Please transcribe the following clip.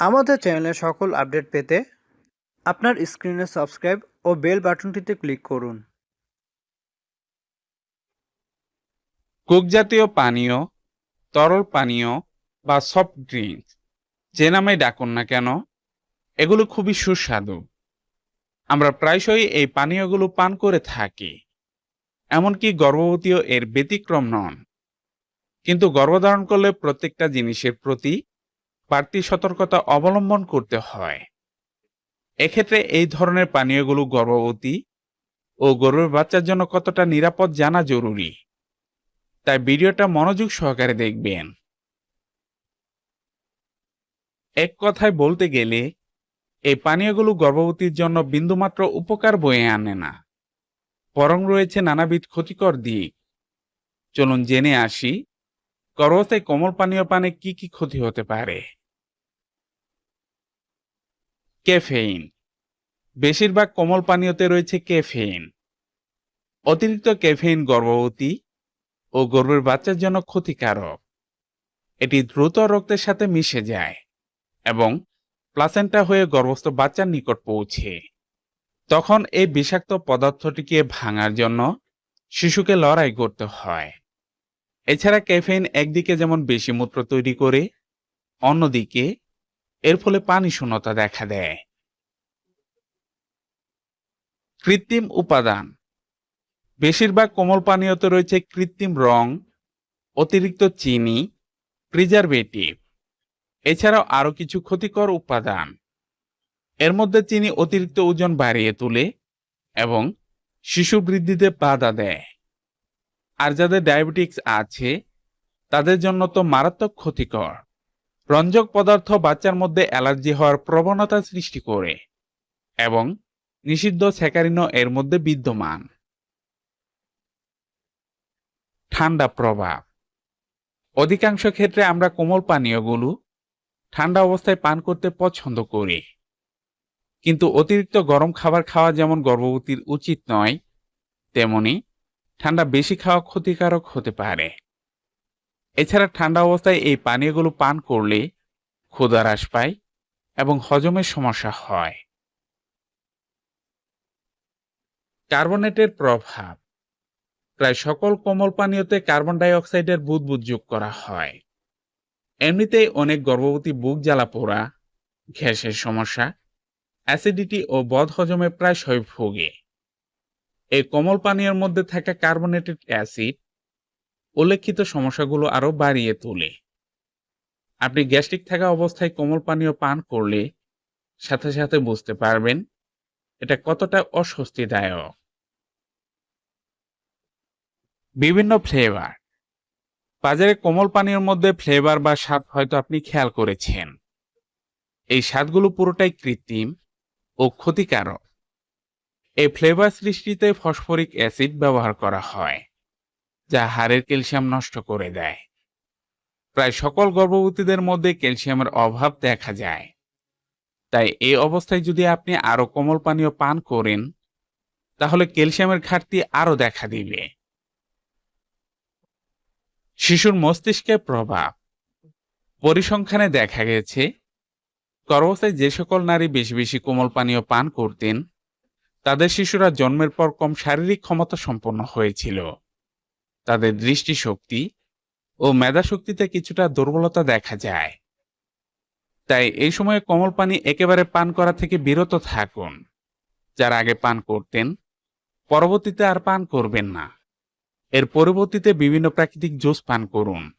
আমাদের চ্যানেলের সকল আপডেট পেতে আপনার স্ক্রিনে সাবস্ক্রাইব ও বেল বাটনটিতে ক্লিক করুন। কোক জাতীয় পানীয়, তরল পানীয় বা সফট ড্রিঙ্ক যে নামে ডাকুন না কেন, এগুলো খুবই সুস্বাদু। আমরা প্রায়শই এই পানীয়গুলো পান করে থাকি, এমনকি গর্ভবতীও এর ব্যতিক্রম নন। কিন্তু গর্ভধারণ করলে প্রত্যেকটা জিনিসের প্রতি বাড়তি সতর্কতা অবলম্বন করতে হয়। এক্ষেত্রে এই ধরনের পানীয়গুলো গর্ভবতী ও গরুর বাচ্চার জন্য কতটা নিরাপদ জানা জরুরি? তাই ভিডিওটা মনোযোগ সহকারে দেখবেন। এক কথায় বলতে গেলে, এই পানীয়গুলো গর্ভবতীর জন্য বিন্দুমাত্র উপকার বয়ে আনে না। বরং রয়েছে নানাবিধ ক্ষতিকর দিক। চলুন জেনে আসি গর্ভবতায় কোমল পানীয় পানে কি কি ক্ষতি হতে পারে? ক্যাফেইন বেশিরভাগ কোমল পানীয়তে রয়েছে ক্যাফেইন অতিরিক্ত ক্যাফেইন গর্ভবতী ও গর্ভের বাচ্চার জন্য ক্ষতিকারক। এটি দ্রুত রক্তের সাথে মিশে যায় এবং প্লাসেন্টা হয়ে গর্ভস্থ বাচ্চার নিকট পৌঁছে। তখন এই বিষাক্ত পদার্থটিকে ভাঙার জন্য শিশুকে লড়াই করতে হয়। এছাড়া ক্যাফেইন একদিকে যেমন বেশি মূত্র তৈরি করে, অন্যদিকে এর ফলে পানি শূন্যতা দেখা দেয়। কৃত্রিম উপাদান। বেশিরভাগ কোমল পানীয়তে রয়েছে কৃত্রিম রং, অতিরিক্ত চিনি প্রিজারভেটিভ এছাড়াও আরও কিছু ক্ষতিকর উপাদান। এর মধ্যে চিনি অতিরিক্ত ওজন বাড়িয়ে তোলে এবং শিশু বৃদ্ধিতে বাধা দেয়। আর যাদের ডায়াবেটিক্স আছে, তাদের জন্য তো মারাত্মক ক্ষতিকর। রঞ্জক পদার্থ বাচ্চার মধ্যে অ্যালার্জি হওয়ার প্রবণতা সৃষ্টি করে এবং নিষিদ্ধ স্যাকারিনও এর মধ্যে বিদ্যমান। ঠান্ডা প্রভাব। অধিকাংশ ক্ষেত্রে আমরা কোমল পানীয়গুলো ঠান্ডা অবস্থায় পান করতে পছন্দ করি। কিন্তু অতিরিক্ত গরম খাবার খাওয়া যেমন গর্ভবতীর উচিত নয়, তেমনি ঠান্ডা বেশি খাওয়া ক্ষতিকারক হতে পারে। এছাড়া ঠান্ডা অবস্থায় এই পানীয়গুলো পান করলে ক্ষুধা হ্রাস পায় এবং হজমের সমস্যা হয়। কার্বনেটের প্রভাব। প্রায় সকল কোমল পানীয়তে কার্বন ডাই অক্সাইডের বুদবুদ যোগ করা হয়। এমনিতেই অনেক গর্ভবতী বুক জ্বালা পোড়া গ্যাসের সমস্যা, অ্যাসিডিটি ও বদহজমে প্রায়শই ভোগে। এই কোমল পানীয়ের মধ্যে থাকা কার্বনেটেড অ্যাসিড উল্লেখিত সমস্যাগুলো আরও বাড়িয়ে তোলে। আপনি গ্যাস্ট্রিক থাকা অবস্থায় কোমল পানীয় পান করলে সাথে সাথে বুঝতে পারবেন এটা কতটা অস্বস্তিদায়ক। বিভিন্ন ফ্লেভার। বাজারে কোমল পানীয়ের মধ্যে ফ্লেভার বা স্বাদ হয়তো আপনি খেয়াল করেছেন। এই স্বাদগুলো পুরোটাই কৃত্রিম ও ক্ষতিকারক। এই ফ্লেভার সৃষ্টিতে ফসফরিক অ্যাসিড ব্যবহার করা হয়। যা হাড়ের ক্যালসিয়াম নষ্ট করে দেয়। প্রায় সকল গর্ভবতীদের মধ্যে ক্যালসিয়ামের অভাব দেখা যায়। তাই এই অবস্থায় যদি আপনি আরও কোমল পানীয় পান করেন, তাহলে ক্যালসিয়ামের ঘাটতি আরও দেখা দিবে। শিশুর মস্তিষ্কের প্রভাব। পরিসংখ্যানে দেখা গেছে, গর্ভাবস্থায় যে সকল নারী বেশি বেশি কোমল পানীয় পান করতেন, তাদের শিশুরা জন্মের পর কম শারীরিক ক্ষমতা সম্পন্ন হয়েছিল। তাদের দৃষ্টিশক্তি ও মেধাশক্তিতে কিছুটা দুর্বলতা দেখা যায়। তাই এই সময়ে কোমল পানি একেবারে পান করা থেকে বিরত থাকুন। যারা আগে পান করতেন, পরবর্তীতে আর পান করবেন না। এর পরবর্তীতে বিভিন্ন প্রাকৃতিক জুস পান করুন।